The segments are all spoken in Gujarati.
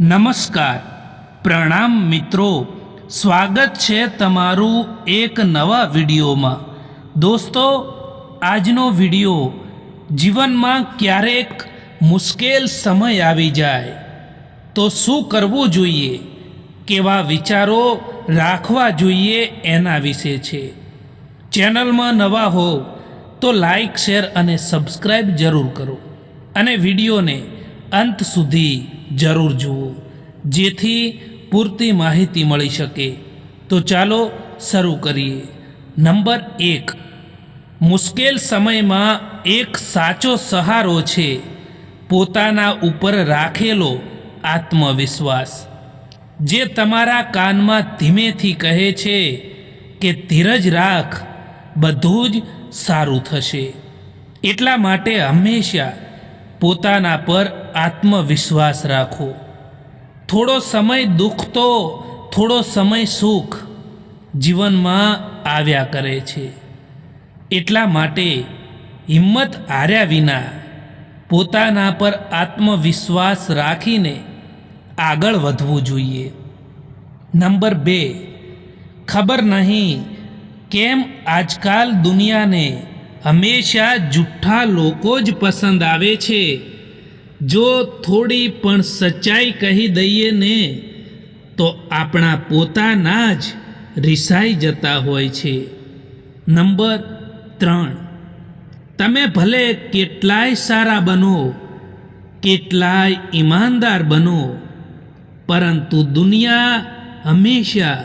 નમસ્કાર. પ્રણામ મિત્રો. સ્વાગત છે તમારું એક નવા વિડીયોમાં. દોસ્તો, આજનો વીડિયો જીવનમાં ક્યારેક મુશ્કેલ સમય આવી જાય. તો શું કરવું જોઈએ? કેવા વિચારો રાખવા જોઈએ એના વિશે છે. ચેનલમાં નવા હો તો લાઈક, શેર અને સબસ્ક્રાઈબ જરૂર કરો. અને વિડીયોને અંત સુધી જરૂર જુઓ. જેથી પૂરતી માહિતી મળી શકે. તો ચાલો શરૂ કરીએ. નંબર એક. મુશ્કેલ સમયમાં એક સાચો સહારો છે પોતાના ઉપર રાખેલો આત્મવિશ્વાસ. જે તમારા કાનમાં ધીમેથી કહે છે કે, ધીરજ રાખ, બધું જ સારું થશે. એટલા માટે હંમેશા પોતાના પર આત્મવિશ્વાસ રાખો. થોડો સમય દુઃખ તો, થોડો સમય સુખ જીવનમાં આવ્યા કરે છે. એટલા માટે હિંમત હાર્યા વિના પોતાના પર આત્મવિશ્વાસ રાખીને આગળ વધવું જોઈએ. નંબર બે, ખબર નહીં કેમ આજકાલ દુનિયાને હંમેશા જુઠ્ઠા લોકો જ પસંદ આવે છે. જો થોડી પણ સચ્ચાઈ કહી દઈએ ને, તો આપણા પોતાના જ રિસાઈ જતા હોય છે. નંબર ત્રણ. તમે ભલે કેટલાય સારા બનો, કેટલાય ઈમાનદાર બનો, પરંતુ દુનિયા હંમેશા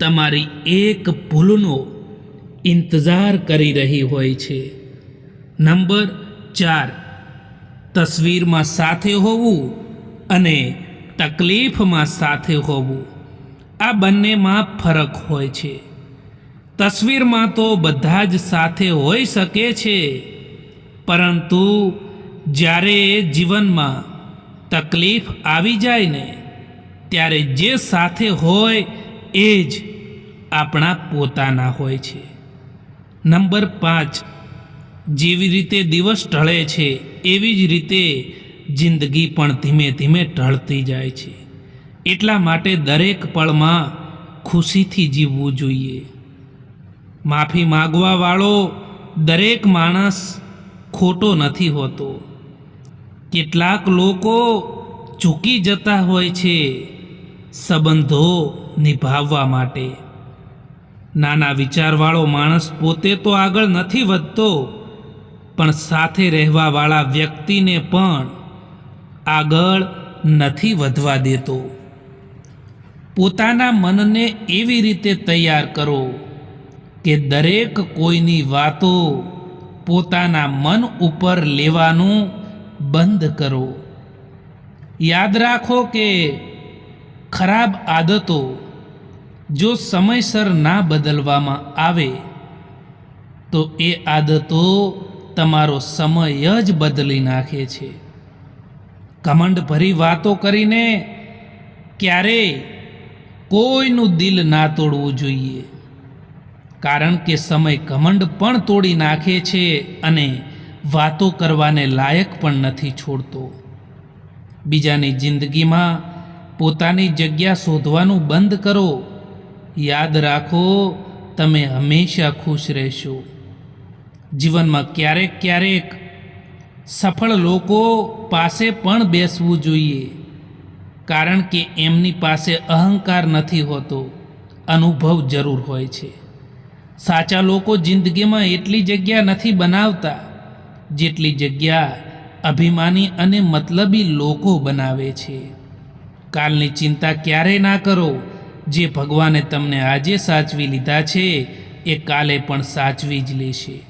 તમારી એક ભૂલનો ઇંતજાર કરી રહી હોય છે. નંબર ચાર. તસવીરમાં સાથે હોવું અને તકલીફમાં સાથે હોવું. આ બંનેમાં ફરક હોય છે. તસવીરમાં તો બધા જ સાથે હોઈ શકે છે, પરંતુ જ્યારે જીવનમાં તકલીફ આવી જાય ને, ત્યારે જે સાથે હોય એ જ આપણા પોતાના હોય છે. નંબર પાંચ. જેવી રીતે દિવસ ઢળે છે, એવી જ રીતે જિંદગી પણ ધીમે ધીમે ઢળતી જાય છે. એટલા માટે દરેક પળમાં ખુશીથી જીવવું જોઈએ. માફી માગવાવાળો દરેક માણસ ખોટો નથી હોતો. કેટલાક લોકો ચૂકી જતા હોય છે સંબંધો નિભાવવા માટે. નાના વિચારવાળો માણસ પોતે તો આગળ નથી વધતો, પણ સાથે રહેવાવાળા વ્યક્તિને પણ આગળ નથી વધવા દેતો. પોતાના મનને એવી રીતે તૈયાર કરો કે દરેક કોઈની વાતો પોતાના મન ઉપર લેવાનું બંધ કરો. યાદ રાખો કે ખરાબ આદતો જો સમયસર ના બદલવામાં આવે, તો એ આદતો તમારો સમય જ બદલી નાખે છે. કમંડ ભરી વાતો કરીને ક્યારેય કોઈનું દિલ ના તોડવું જોઈએ. કારણ કે સમય ઘમંડ પણ તોડી નાખે છે અને વાતો કરવાને લાયક પણ નથી છોડતો. બીજાની જિંદગીમાં પોતાની જગ્યા શોધવાનું બંધ કરો. યાદ રાખો, તમે હંમેશા ખુશ રહેશો. જીવનમાં ક્યારેક ક્યારેક સફળ લોકો પાસે પણ બેસવું જોઈએ, કારણ કે એમની પાસે અહંકાર નથી હોતો, અનુભવ જરૂર હોય છે. સાચા લોકો જિંદગીમાં એટલી જગ્યા નથી બનાવતા, જેટલી જગ્યા અભિમાની અને મતલબી લોકો બનાવે છે. કાલની ચિંતા ક્યારેય ના કરો જે ભગવાને તમને આજે સાચવી લીધા છે, એ કાલે પણ સાચવી જ લેશે.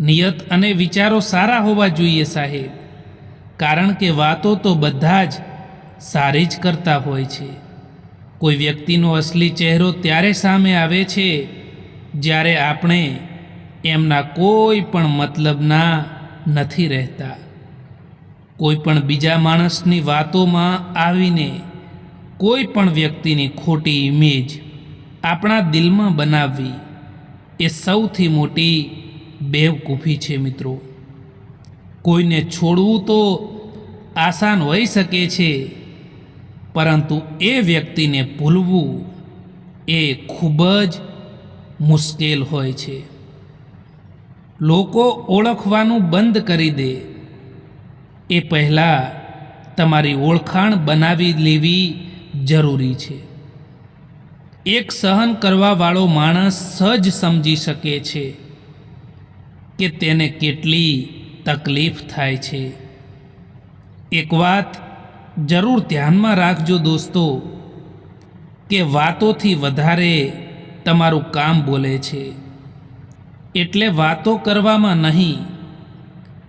નિયત અને વિચારો સારા હોવા જોઈએ સાહેબ, કારણ કે વાતો તો બધા જ સારી જ કરતા હોય છે. કોઈ વ્યક્તિનો અસલી ચહેરો ત્યારે સામે આવે છે, જ્યારે આપણે એમના કોઈ પણ મતલબના નથી રહેતા. કોઈ પણ બીજા માણસની વાતોમાં આવીને કોઈ પણ વ્યક્તિની ખોટી ઇમેજ આપણા દિલમાં બનાવવી એ સૌથી મોટી બેવકૂફી છે મિત્રો. કોઈને છોડવું તો આસાન હોઈ શકે છે, પરંતુ એ વ્યક્તિને ભૂલવું એ ખૂબ જ મુશ્કેલ હોય છે. લોકો ઓળખવાનું બંધ કરી દે. એ પહેલાં તમારી ઓળખાણ બનાવી લેવી જરૂરી છે. એક સહન કરવાવાળો માણસ સહજ સમજી શકે છે કે તેને કેટલી તકલીફ થાય છે. એક વાત જરૂર ધ્યાનમાં રાખજો દોસ્તો, કે વાતોથી વધારે તમારું કામ બોલે છે. એટલે વાતો કરવામાં નહીં,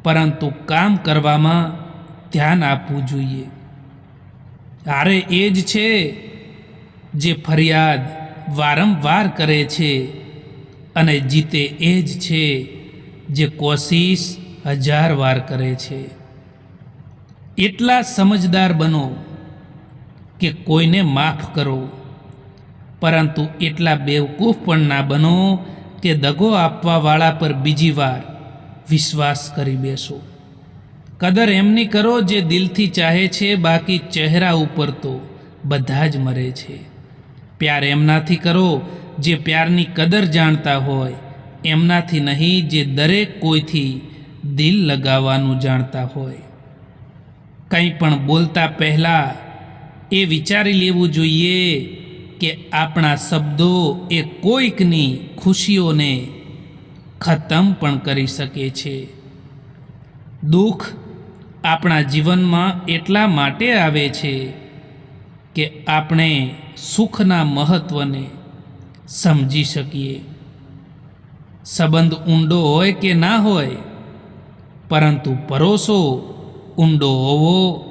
પરંતુ કામ કરવામાં ધ્યાન આપવું જોઈએ. હારે એ જ છે જે ફરિયાદ વારંવાર કરે છે અને જીતે એ જ છે જે કોશિશ હજાર વાર કરે છે. એટલા સમજદાર બનો કે કોઈને માફ કરો, પરંતુ એટલા બેવકૂફ પણ ના બનો કે દગો આપવાવાળા પર બીજી વાર વિશ્વાસ કરી બેસો. કદર એમની કરો જે દિલથી ચાહે છે, બાકી ચહેરા ઉપર તો બધા જ મરે છે. પ્યાર એમનાથી કરો જે પ્યારની કદર જાણતા હોય, એમનાથી નહીં જે દરેક કોઈથી દિલ લગાવવાનું જાણતા હોય. કંઈ પણ બોલતા પહેલાં એ વિચારી લેવું જોઈએ કે આપણા શબ્દો એ કોઈકની ખુશીઓને ખતમ પણ કરી શકે છે. દુઃખ આપણા જીવનમાં એટલા માટે આવે છે કે આપણે સુખના મહત્ત્વને સમજી શકીએ. સંબંધ ઊંડો હોય કે ના હોય, પરંતુ પરોસો ઊંડો હોવો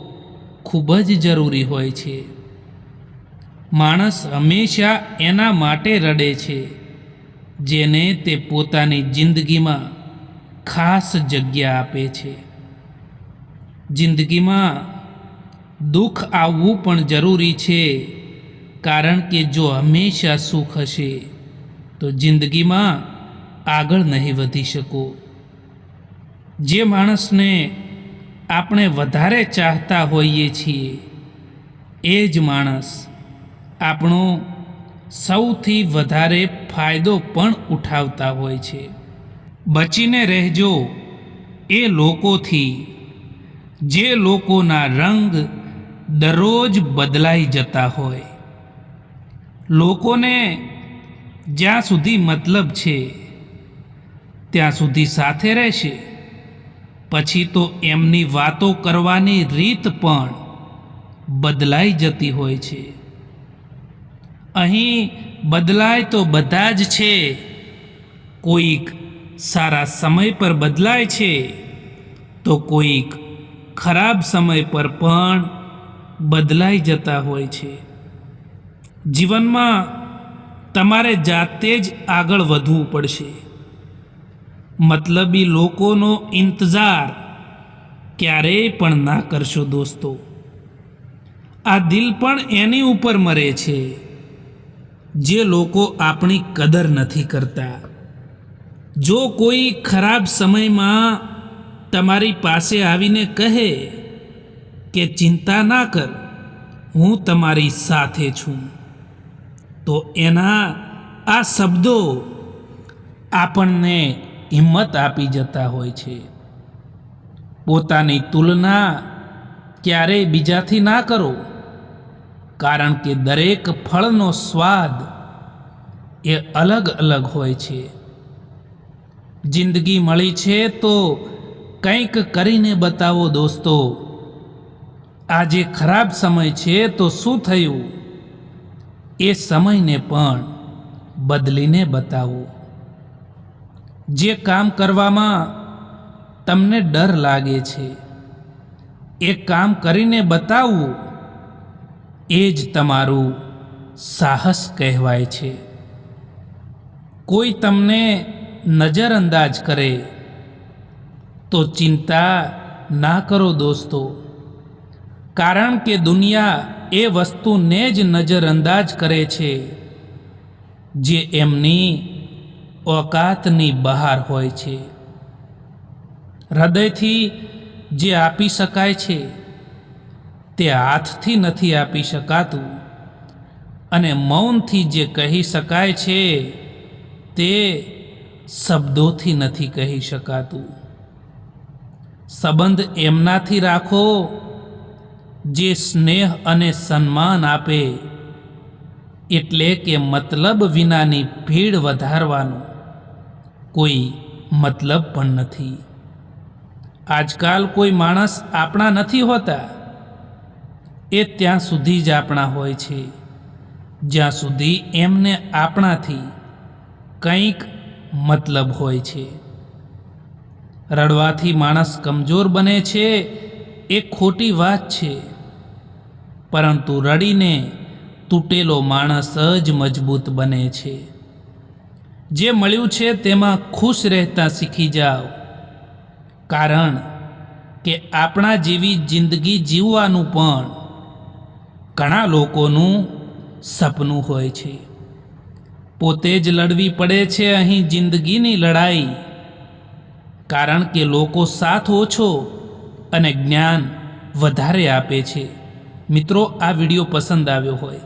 ખૂબ જ જરૂરી હોય છે. માણસ હંમેશા એના માટે રડે છે, જેને તે પોતાની જિંદગીમાં ખાસ જગ્યા આપે છે. જિંદગીમાં દુઃખ આવવું પણ જરૂરી છે, કારણ કે જો હંમેશા સુખ હશે, તો જિંદગીમાં આગળ નહીં વધી શકો. જે માણસને આપણે વધારે ચાહતા હોઈએ છીએ, એ જ માણસ આપણો સૌથી વધારે ફાયદો પણ ઉઠાવતા હોય છે. બચીને રહેજો એ લોકોથી. જે લોકોના રંગ દરરોજ બદલાઈ જતા હોય. લોકોને જ્યાં સુધી મતલબ છે, ત્યાં સુધી સાથે રહેશે. પછી તો એમની વાતો કરવાની રીત પણ બદલાઈ જતી હોય છે. અહીં બદલાય તો બધા જ છે, કોઈક સારા સમય પર બદલાય છે, તો કોઈક ખરાબ સમય પર પણ બદલાઈ જતા હોય છે. જીવનમાં તમારે જાતે જ આગળ વધવું પડશે. મતલબી લોકોનો ઇંતજાર ક્યારેય પણ ના કરશો દોસ્તો. આ દિલ પણ એની ઉપર મરે છે. જે લોકો આપણી કદર નથી કરતા. જો કોઈ ખરાબ સમયમાં તમારી પાસે આવીને કહે કે ચિંતા ના કર, હું તમારી સાથે છું. તો એના આ શબ્દો આપણને હિંમત આપી જતા હોય છે. પોતાની તુલના ક્યારેય બીજાથી ના કરો, કારણ કે દરેક ફળનો સ્વાદ એ અલગ અલગ હોય છે. જિંદગી મળી છે તો કંઈક કરીને બતાવો દોસ્તો. આજે ખરાબ સમય છે તો શું થયું? એ સમયને પણ બદલીને બતાવો. જે કામ કરવામાં તમને ડર લાગે છે, એ કામ કરીને બતાવવું, એ જ તમારું સાહસ કહેવાય છે. કોઈ તમને નજરઅંદાજ કરે તો ચિંતા ના કરો દોસ્તો. કારણ કે દુનિયા એ વસ્તુને જ નજરઅંદાજ કરે છે, જે એમની ઓકાતની બહાર હોય છે. હૃદયથી જે આપી શકાય છે, તે હાથથી નથી આપી શકાતું. અને મૌનથી જે કહી શકાય છે, તે શબ્દોથી નથી કહી શકાતું. સંબંધ એમનાથી રાખો, જે સ્નેહ અને સન્માન આપે. એટલે કે મતલબ વિનાની ભીડ વધારવાનો. કોઈ મતલબ પણ નથી. આજકાલ કોઈ માણસ આપણા નથી હોતા. એ ત્યાં સુધી જ આપણા હોય છે. જ્યાં સુધી એમને આપણાથી કંઈક મતલબ હોય છે. રડવાથી માણસ કમજોર બને છે, એ ખોટી વાત છે. પરંતુ રડીને તૂટેલો માણસ જ મજબૂત બને છે. જે મળ્યું છે તેમાં ખુશ રહેતા શીખી જાઓ. કારણ કે આપણા જેવી જિંદગી જીવવાનું પણ ઘણા લોકોનું સપનું હોય છે. પોતે જ લડવી પડે છે અહીં જિંદગીની લડાઈ. કારણ કે લોકો સાથ ઓછો અને જ્ઞાન વધારે આપે છે. મિત્રો, આ વીડિયો પસંદ આવ્યો હોય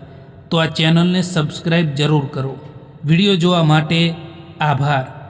તો આ ચેનલને સબસ્ક્રાઈબ જરૂર કરો. વીડિયો જોવા માટે આભાર.